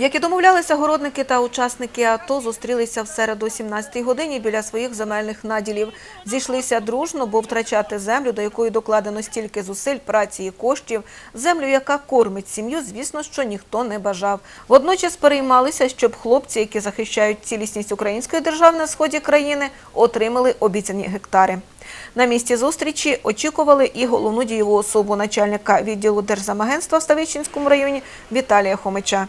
Як і домовлялися, городники та учасники АТО зустрілися в середу о 17-й годині біля своїх земельних наділів. Зійшлися дружно, бо втрачати землю, до якої докладено стільки зусиль, праці і коштів, землю, яка кормить сім'ю, звісно, що ніхто не бажав. Водночас переймалися, щоб хлопці, які захищають цілісність української держави на сході країни, отримали обіцяні гектари. На місці зустрічі очікували і головну дієву особу начальника відділу Держзамагентства в Ставищенському районі Віталія Хомича.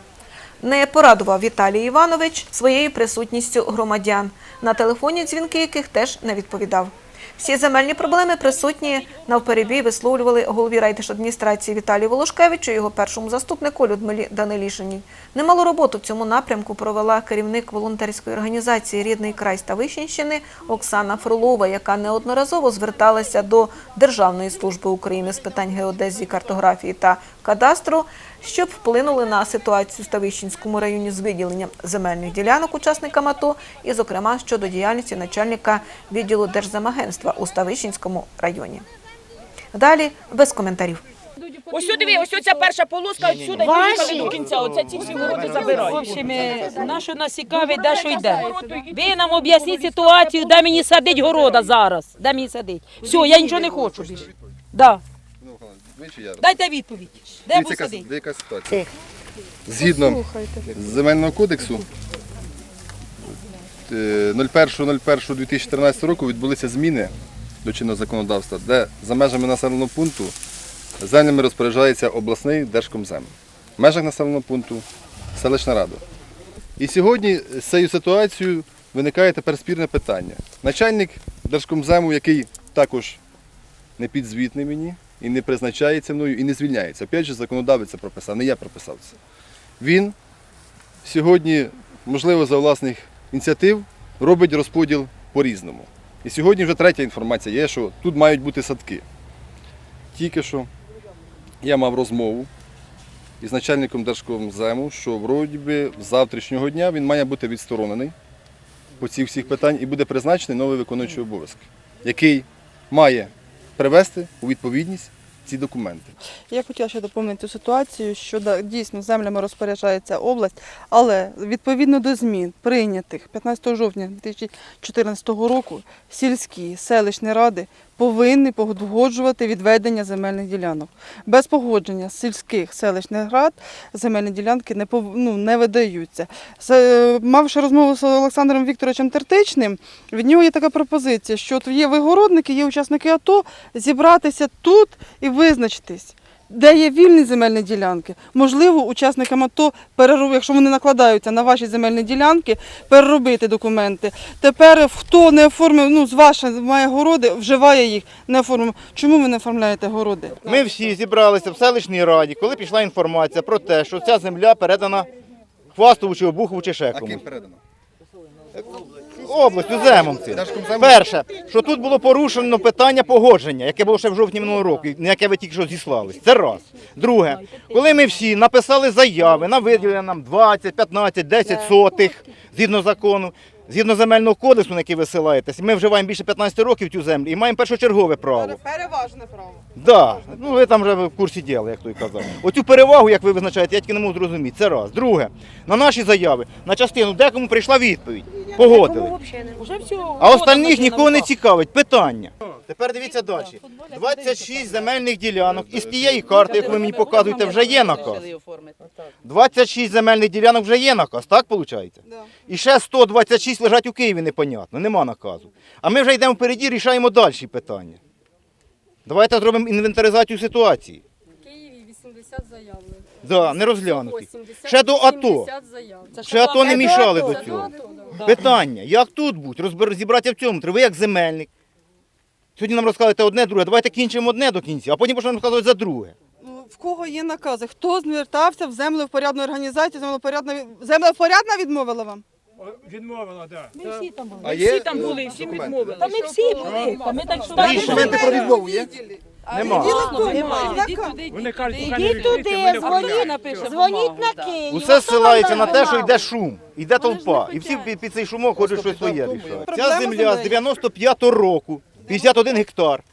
Не порадував Віталій Іванович своєю присутністю громадян, на телефонні дзвінки яких теж не відповідав. Всі земельні проблеми присутні навперебій висловлювали голові райдержадміністрації Віталію Волошкевичу і його першому заступнику Людмилі Данилішиній. Немалу роботу в цьому напрямку провела керівник волонтерської організації Рідний край Ставищенщини Оксана Фролова, яка неодноразово зверталася до Державної служби України з питань геодезії, картографії та кадастру, щоб вплинули на ситуацію в Ставищенському районі з виділенням земельних ділянок учасникам АТО і, зокрема, щодо діяльності начальника відділу Держзамагентства у Ставищенському районі. Далі без коментарів. Ось сюди, диви, ось ця перша полоска, отсюди і до кінця. Оце ці всі городи забирають. общем, нащо нас цікавить, де що йде. Ви нам об'ясніть ситуацію, де мені садить города зараз. Де мені садить. Все, я нічого не хочу більше. Да. Дайте відповідь. Де Дивіться, яка, яка ситуація. Згідно земельного кодексу е, 01.01.2014 року відбулися зміни до чинного законодавства, де за межами населеного пункту землями розпоряджається обласний держкомзем. В межах населеного пункту селищна рада. І сьогодні з цією ситуацією виникає тепер спірне питання. Начальник держкомзему, який також не підзвітний мені і не призначається мною, і не звільняється. Опять же, законодавець прописав, не я прописав це. Він сьогодні, можливо, за власних ініціатив робить розподіл по-різному. І сьогодні вже третя інформація є, що тут мають бути садки. Тільки що я мав розмову із начальником Держкомзему, що вроді би з завтрашнього дня він має бути відсторонений по цих всіх питань і буде призначений новий виконуючий обов'язки, який має привести у відповідність ці документи. Я хотіла ще доповнити ситуацію, що дійсно землями розпоряджається область, але відповідно до змін, прийнятих 15 жовтня 2014 року, сільські селищні ради повинні погоджувати відведення земельних ділянок. Без погодження сільських селищних рад земельні ділянки не, ну, не видаються. Е, Мавши розмову з Олександром Вікторовичем Тертичним, від нього є така пропозиція, що от є вигородники, є учасники АТО, зібратися тут і визначитись. Де є вільні земельні ділянки, можливо, учасникам АТО перероб... якщо вони накладаються на ваші земельні ділянки, переробити документи. Тепер хто не оформив, ну з ваших має городи, вживає їх, не оформив. Чому ви не оформляєте городи? Ми всі зібралися в селищній раді, коли пішла інформація про те, що ця земля передана Хвастову чи Обухову чи А Шекову. ким передано? Областю, земомці. Перше, що тут було порушено питання погодження, яке було ще в жовтні минулого року, на яке ви тільки що зіслались. Це раз. Друге, коли ми всі написали заяви на виділення нам 20, 15, 10 сотих згідно закону, згідно земельного кодексу, на який ви силаєтесь, ми вживаємо більше 15 років цю землю і маємо першочергове право. Переважне право. Да, ну ви там вже в курсі діла, як той казав. Оцю перевагу, як ви визначаєте, я тільки не можу зрозуміти. Це раз. Друге, на наші заяви, на частину декому прийшла відповідь. Погодили. Уже. А остальних нікого не цікавить. Питання. Тепер дивіться далі. 26 земельних ділянок із тієї карти, яку ви мені показуєте, вже є наказ. 26 земельних ділянок вже є наказ, так виходить? І ще 126 лежать у Києві, непонятно, нема наказу. А ми вже йдемо впереді, рішаємо далі питання. Давайте зробимо інвентаризацію ситуації. В Києві 80 заявлень. Да, не розглянуті. 80, Ще до АТО. 70 заяв. Ще АТО не мішали до цього. Питання, як тут бути? Розбер- Розібратися в цьому. Треба ви як земельник. Сьогодні нам розказуєте одне, друге. Давайте кінчимо одне до кінця, а потім почнемо розказувати за друге. Ну, В кого є накази? Хто звертався в землевпорядну організацію? Землевпорядна, землевпорядна відмовила вам? Відмовила, так. Ми всі там були. А Ми є всі там були, всі відмовили. Та ми всі були. Та ми так що Документи про відмову є? Нема. Вони кажуть, поки не Ідіть відкриті, туди, ми не дзвоніть, напише. Дзвоніть на Київ. Усе ссилається на те, що йде шум, йде толпа. І всі під, під цей шумок хочуть щось своє рішати. Ця земля з 95-го року, 51 гектар.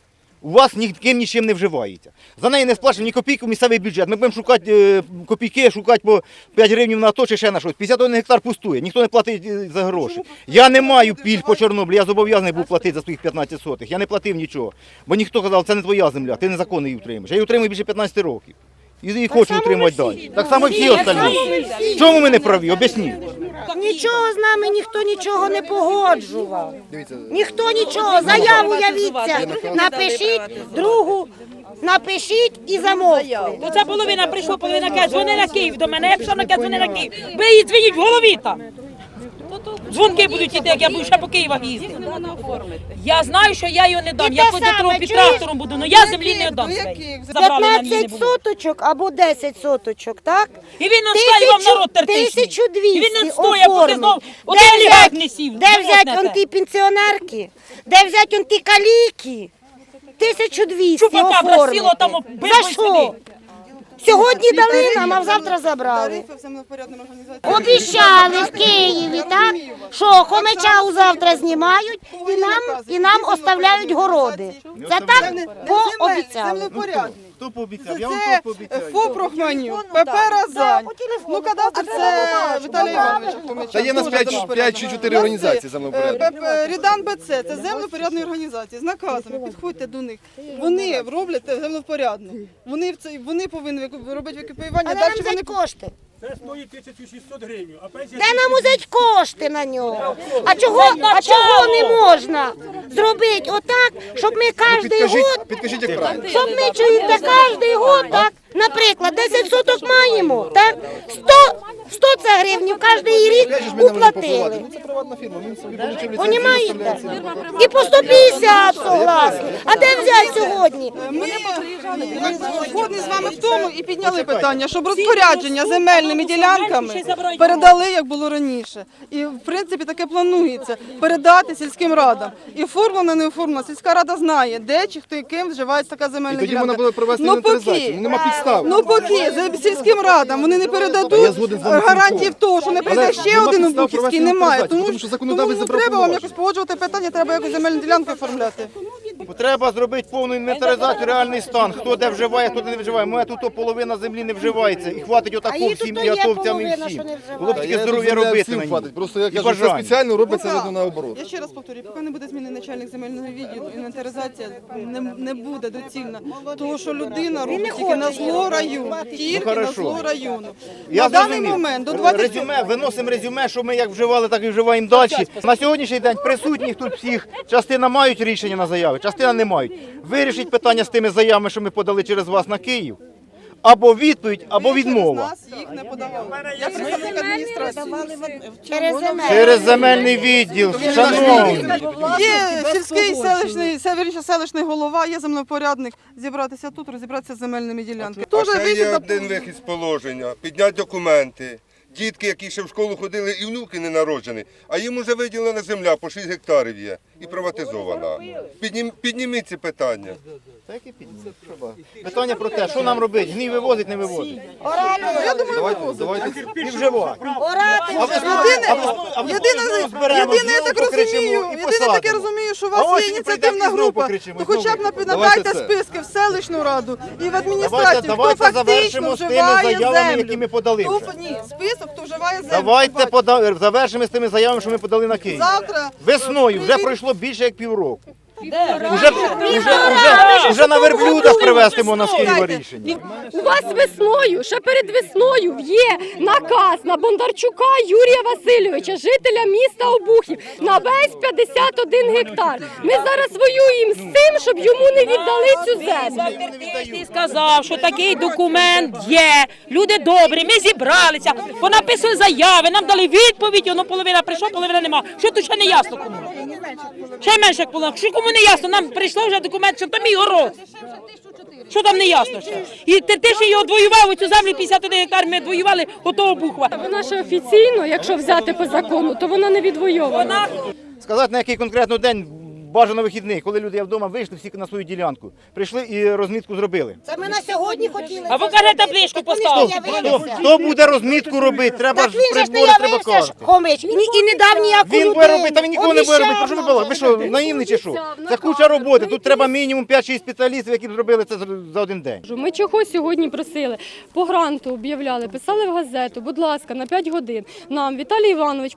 У вас ніким нічим не вживається. За неї не сплачено ні копійку в місцевий бюджет. Ми будемо шукати е, копійки, шукати по 5 гривень на то чи ще на щось. 51 гектар пустує, ніхто не платить е, за гроші. Я не маю пільг по Чорнобилю, я зобов'язаний був платити за своїх 15 сотих. Я не платив нічого. Бо ніхто казав, це не твоя земля, ти незаконно її утримуєш. Я її утримую більше 15 років. І, хочуть хочу утримувати далі. Так само всі остальні. В чому ми не праві? Об'ясніть. Нічого з нами ніхто нічого не погоджував. Ніхто нічого. Заяву явіться. Напишіть, другу, напишіть і замовте. То ця половина прийшла, половина каже, дзвони на Київ до мене, я пішла на Київ, дзвони на Київ. Ви її дзвоніть в голові там. Дзвонки будуть іти, як я буду ще по Києвах їздити. Я знаю, що я його не дам. Я саме, трохи під трактором буду, але я землі не дам. До своєї. Забрали на мені не 15 було. соточок або 10 соточок, так? І він оставив вам народ тертичний. 1200 І він не стоїть, поки знов один Де лігак взять, не сів. де взять он ті пенсіонерки? Де взять он ті каліки? 1200 Чупака оформити. бросило, там За що? Сьогодні дали нам, а завтра забрали. Тарифи в землевпорядним організаціям. Обіцяли в Києві, так? Що Хомича завтра знімають і нам, і нам оставляють городи. Це так пообіцяли. Землепорядний. Хто пообіцяв? Я вам хто пообіцяю. ФОП Рахманюк, ПП Разань. Ну, кадастр це Віталій Іванович Хомича. Та є нас Дуже 5, 5 чи 4 організації за мною ПП Рідан БЦ, це землепорядні організації з наказами. Підходьте до них. Вони роблять землепорядне. Вони в це вони повинні робити викупування. Але нам вони взять кошти. Це стоїть 1600 гривень, а пенсія... Де нам узять кошти на нього? А чого, а чого не можна зробити отак, щоб ми кожен год, підкажіть, як правильно. щоб ми чуєте кожен год, так? Наприклад, 10 соток маємо, так? 100, 100 це гривнів кожен рік уплатили. Ну це приватна фірма, він собі получив ліцензію. Понімаєте? І по 150 согласні. А де взяти сьогодні? Ми згодні з вами в тому і підняли питання, щоб розпорядження земельними ділянками передали, як було раніше. І в принципі таке планується передати сільським радам. І оформлено, не оформлено. Сільська рада знає, де чи хто і ким вживається така земельна І тоді ділянка. вона буде провести Ну, інвентаризацію. поки- Ну, Нема підстав. Ну поки за сільським радам вони не Я передадуть згоден з вами гарантії того, що не прийде ще нема один підстав Обухівський, провести немає. Тому, тому що законодавець ну, забрав треба вам якось погоджувати питання, треба якось земельну ділянку оформляти. Треба зробити повну інвентаризацію, реальний стан. Хто де вживає, хто де не вживає. Моя тут половина землі не вживається. І хватить А отако її всім тут і є атовцям і половина, всім. не вживає. Було б я здоров'я робити на хватить. Просто я І кажу, це бажання. спеціально робиться видно наоборот. Я ще раз повторюю, поки не буде зміни начальник земельного відділу, інвентаризація не, не буде доцільна. Тому що людина робить тільки на зло району. Тільки на Ну, хорошо. зло району. Я на даний зрозумів. момент до 20 резюме, виносимо резюме, що ми як вживали, так і вживаємо далі. На сьогоднішній день присутніх тут всіх частина мають рішення на заяви, частина не мають. Вирішіть питання з тими заявами, що ми подали через вас на Київ. Або відповідь, або відмова. нас їх не подавали. Я представник адміністрації. Через земель. Через земельний відділ, шановні. Є сільський селищний, северніше селищний голова, є землепорядник. Зібратися тут, розібратися з земельними ділянками. А Теж ще є один вихід з положення, підняти документи. Дітки, які ще в школу ходили, і внуки не народжені, а їм вже виділена земля по 6 гектарів є і приватизована. Піднім, підніміть це питання. Так і ба? Питання про те, що нам робити, гній вивозить, не вивозить. Я думаю, Давайте, давайте. І вживати. Орати А ви вже знаєте, Єдине, а ви- а ви єдине, знову зберемо, єдине, я так розумію, єдине таке посадимо. розумію, що у вас є ініціативна група, покричимо, то хоча б надайте списки в селищну раду і в адміністрацію, хто давайте фактично завершимо з тими вживає заявами, землю. які ми подали вже. Ні, список, хто вживає землю. Давайте пода... завершимо з тими заявами, що ми подали на Київ. Завтра Весною вже пройшло більше як півроку. Уже, уже, уже, уже на верблюдах привезти можна з Києва рішення. У вас весною, ще перед весною є наказ на Бондарчука Юрія Васильовича, жителя міста Обухів, на весь 51 гектар. Ми зараз воюємо з тим, щоб йому не віддали цю землю. Ти сказав, що такий документ є. Люди добрі, ми зібралися, понаписали заяви, нам дали відповідь, воно половина прийшла, половина нема. Що тут ще не ясно кому? Ще менше як половина. Що кому не ясно? Нам прийшло вже документ, що там мій город. Що там не ясно ще? І ти, ти ще його двоював, оцю землю 51 гектар, ми двоювали отого бухва. Вона ще офіційно, якщо взяти по закону, то вона не відвоювана. Сказати, на який конкретно день бажано вихідний, коли люди вдома, вийшли всі на свою ділянку, прийшли і розмітку зробили. Це ми на сьогодні хотіли. А ви кажете, табличку не Хто, хто буде розмітку робити? Треба Так ж він не прибори треба явився. Хомич, і, і не дав ніяку Він буде робити, та він ніколи не буде робити. Про що ви що, наївні чи що? Це куча роботи. Тут треба мінімум 5-6 спеціалістів, які б зробили це за- один день. Ми чого сьогодні просили? По гранту об'являли, писали в газету, будь ласка, на 5 годин. Нам Віталій Іванович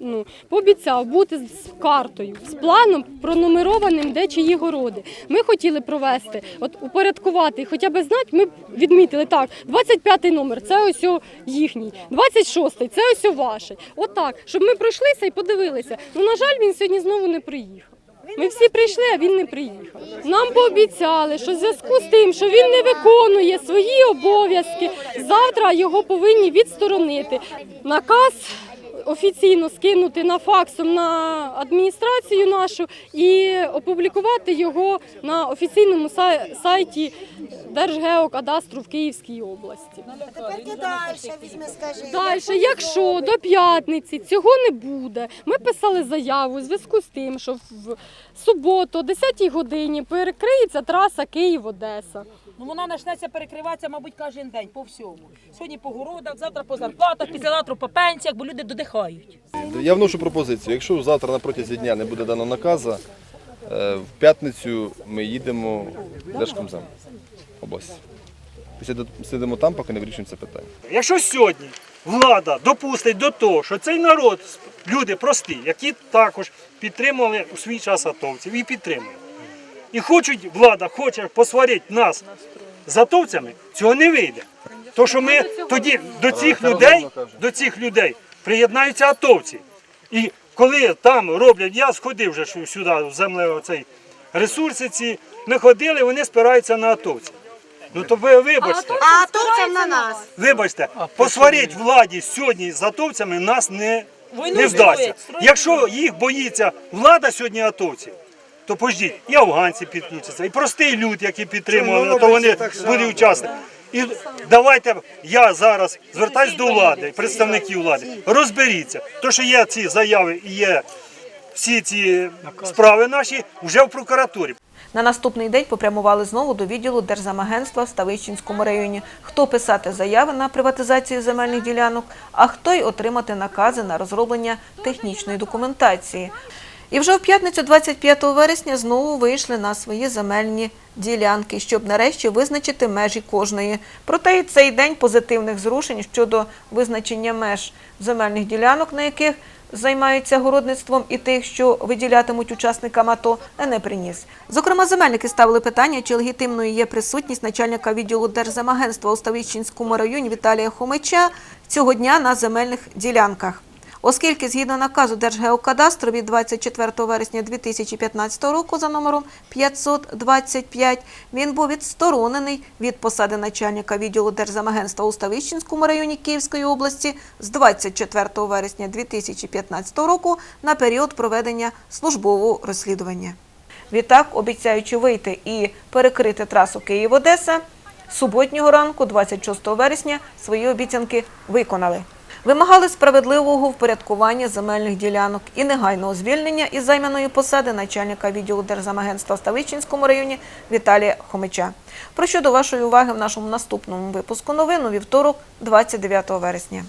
ну, пообіцяв бути з картою, з планом пронумерованим, де чиї городи. Ми хотіли провести, от упорядкувати, хоча б знати, ми відмітили так, 25 номер, це ось о їхній, 26-й, це ось о ваш. Отак, щоб ми пройшлися і подивилися. Ну, на жаль, він сьогодні знову не приїхав. Ми всі прийшли, а він не приїхав. Нам пообіцяли, що в зв'язку з тим, що він не виконує свої обов'язки, завтра його повинні відсторонити. Наказ офіційно скинути на факсом на адміністрацію нашу і опублікувати його на офіційному сайті Держгеокадастру в Київській області. Тепер ти далі візьми, скажи. Далі, якщо до п'ятниці цього не буде, ми писали заяву у зв'язку з тим, що в суботу о 10 годині перекриється траса Київ-Одеса. Ну вона почнеться перекриватися, мабуть, кожен день по всьому. Сьогодні по городах, завтра по зарплатах, післязавтра по пенсіях, бо люди додихають. Я вношу пропозицію. Якщо завтра на протязі дня не буде дано наказу, е, в п'ятницю ми їдемо в Держкомзем області. Після сидимо там, поки не вирішуємо це питання. Якщо сьогодні влада допустить до того, що цей народ, люди прості, які також підтримували у свій час атовців і підтримують. І хочуть, влада хоче посварити нас з атовцями, цього не вийде. То що ми тоді до цих людей, до цих людей приєднаються атовці. І коли там роблять, я сходив вже сюди, в земле оцей ресурси ці, ми ходили, вони спираються на атовців. Ну то ви вибачте. А атовцям на нас. Вибачте, посварить владі сьогодні з атовцями нас не, не вдасться. строїть, строїть. Якщо їх боїться влада сьогодні атовців, то пождіть, і афганці підключаться, і простий люд, який підтримували, то вони будуть учасники. І давайте я зараз звертаюсь до влади, представників влади. Розберіться, то що є ці заяви і є всі ці справи наші вже в прокуратурі. На наступний день попрямували знову до відділу Держзамагентства в Ставищенському районі. Хто писати заяви на приватизацію земельних ділянок, а хто й отримати накази на розроблення технічної документації. І вже в п'ятницю 25 вересня знову вийшли на свої земельні ділянки, щоб нарешті визначити межі кожної. Проте і цей день позитивних зрушень щодо визначення меж земельних ділянок, на яких займаються городництвом і тих, що виділятимуть учасникам АТО, не приніс. Зокрема, земельники ставили питання, чи легітимною є присутність начальника відділу Держземагентства у Ставищенському районі Віталія Хомича цього дня на земельних ділянках. Оскільки згідно наказу Держгеокадастру від 24 вересня 2015 року за номером 525 він був відсторонений від посади начальника відділу Держзамагентства у Ставищенському районі Київської області з 24 вересня 2015 року на період проведення службового розслідування. Відтак, обіцяючи вийти і перекрити трасу Київ-Одеса, суботнього ранку, 26 вересня, свої обіцянки виконали. Вимагали справедливого впорядкування земельних ділянок і негайного звільнення із займаної посади начальника відділу Держзамагентства в Ставичинському районі Віталія Хомича. Про що до вашої уваги в нашому наступному випуску новин у вівторок, 29 вересня.